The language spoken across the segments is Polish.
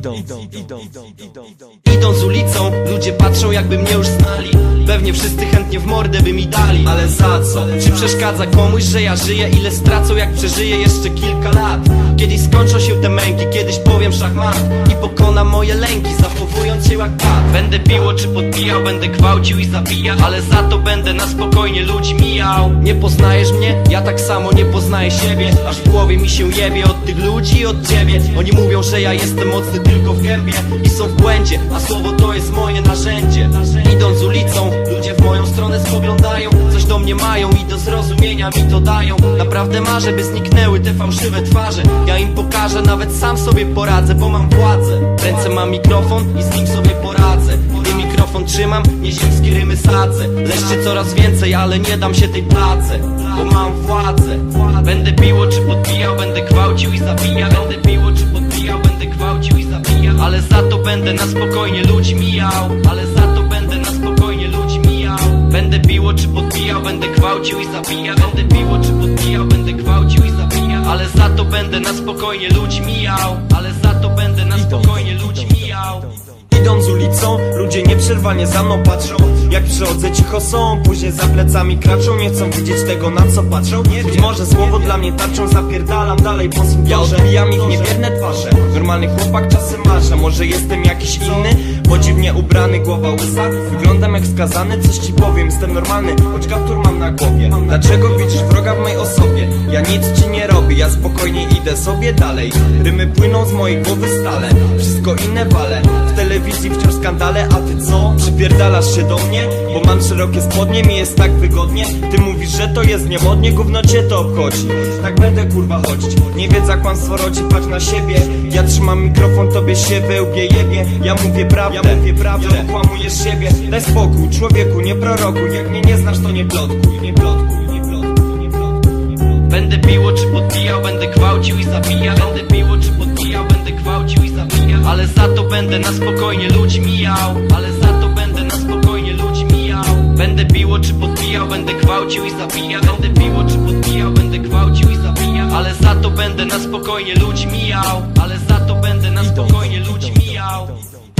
Idą, idą, idą, idą, idą, idą. Idąc ulicą, ludzie patrzą jakby mnie już znali Pewnie wszyscy chętnie w mordę by mi dali Ale za co? Czy przeszkadza komuś, że ja żyję? Ile stracą jak przeżyję jeszcze kilka lat? Kiedyś skończą się te męki, kiedyś powiem szachmat I pokonam moje lęki, zachowując się jak pat Będę piło czy podbijał, będę gwałcił i zabijał Ale za to będę na spokojnie ludzi mijał Nie poznajesz mnie? Ja tak samo nie poznaję siebie Aż w głowie mi się jebie od tych ludzi i od ciebie Oni mówią, że ja jestem mocny tylko w gębie I są w błędzie, a słowo to jest moje narzędzie. Idąc ulicą, ludzie w moją stronę spoglądają Coś do mnie mają i do zrozumienia mi to dają. Naprawdę marzę, by zniknęły te fałszywe twarze. Ja im pokażę, nawet sam sobie poradzę, bo mam władzę. W ręce mam mikrofon i z nim sobie poradzę. Gdy mikrofon trzymam, nieziemskie rymy sadzę. Leszczy coraz więcej, ale nie dam się tej place Bo mam władzę. Będę piło czy podbijał, będę gwałcił i zabijał. Będę piło czy podbijał, będę na spokojnie ludzi mijał Ale za to będę na spokojnie ludzi mijał. Będę piło czy podbijał, będę gwałcił i zabijał. Będę piło czy podbijał, będę gwałcił i zabijał. Ale za to będę na spokojnie ludzi mijał Ale za to będę na spokojnie ludzi mijał. Idąc ulicą, ludzie nieprzerwanie za mną patrzą. Jak przychodzę cicho są, później za plecami kraczą. Nie chcą widzieć tego na co patrzą. Być może słowo dla mnie tarczą, zapierdalam dalej po Ja odbijam ich niewierne twarze. Normalny chłopak czasem marzę, może jestem jakiś inny? Bo dziwnie ubrany, głowa łysa. Wyglądam jak skazany, coś ci powiem Jestem normalny, choć kaptur mam na głowie. Dlaczego widzisz w osobie? Ja nic ci nie robię, ja spokojnie idę sobie dalej. Rymy płyną z mojej głowy stale Wszystko inne wale. W telewizji wciąż skandale, a ty co? Przypierdalasz się do mnie? Bo mam szerokie spodnie, mi jest tak wygodnie. Ty mówisz, że to jest niemodnie, gówno cię to obchodzi. Tak będę kurwa chodzić. Nie wiedza kłamstwo rodzi, patrz na siebie. Ja trzymam mikrofon, tobie się wełbie jebie. Ja mówię prawdę, ja mówię prawdę. Okłamujesz siebie, daj spokój Człowieku, nie prorokuj Jak mnie nie znasz, to nie plotkuj Nie plotkuj, piło czy podbijał, będę gwałcił i zabijał Będę piło czy podbijał, będę gwałcił i zabijał Ale za to będę na spokojnie ludzi mijał Ale za to będę na spokojnie ludzi mijał Będę piło czy podbijał, będę gwałcił i zabijał Będę piło czy podbijał, będę gwałcił i zabijał Ale za to będę na spokojnie ludzi mijał Ale za to będę na spokojnie ludzi mijał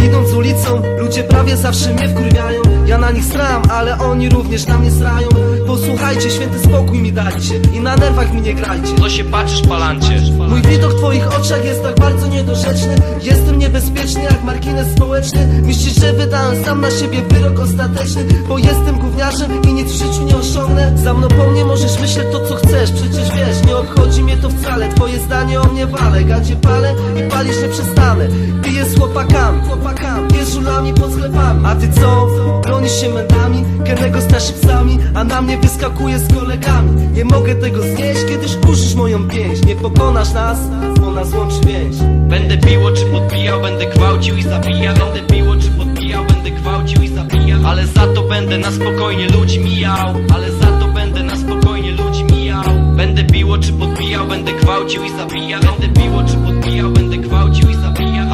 Idąc ulicą, ludzie prawie zawsze mnie wkurwiają. Ja na nich sram, ale oni również na mnie srają. Posłuchajcie, święty spokój mi dajcie I na nerwach mi nie grajcie. To się patrzysz palancie. Mój widok w twoich oczach jest tak bardzo niedorzeczny. Jestem niebezpieczny jak margines społeczny. Myślisz, że wydałem sam na siebie wyrok ostateczny? Bo jestem gówniarzem i nic w życiu nie osiągnę. Za mną po mnie możesz myśleć to co chcesz. Przecież wiesz, nie obchodzi mnie to wcale. Twoje zdanie o mnie wale. Gadzie palę i palisz nie przestanę. Piję z chłopakami, chłopakami Piję żulami pod sklepami. A ty co? Bronisz się medami Kernego starzy psami A na mnie wyskakuje z kolegami. Nie mogę tego znieść, kiedyś kurzysz moją pięść. Nie pokonasz nas, bo nas łączy więź. Będę piło czy podbijał, będę gwałcił i zabijał. Będę piło czy podbijał, będę gwałcił i zabijał. Ale za to będę na spokojnie ludzi mijał. Ale za to będę na spokojnie ludzi mijał. Będę piło czy podbijał, będę gwałcił i zabijał. Będę piło czy podbijał, będę gwałcił i zabijał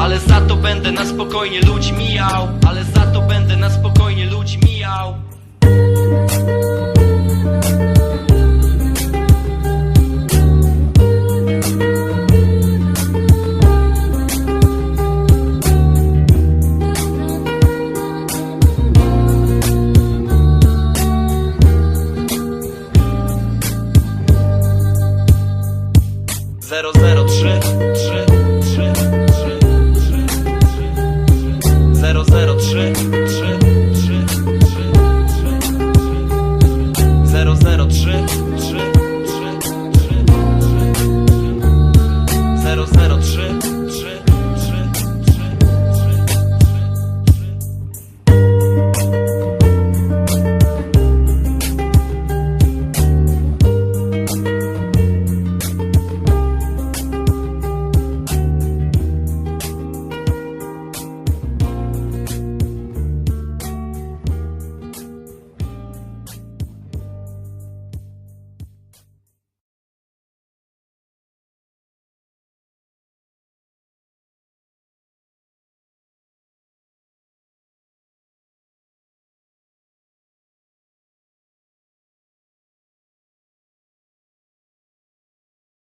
Ale za to będę na spokojnie ludzi mijał. Ale za to będę na spokojnie ludzi mijał. Zero, zero, trzy Dobrze.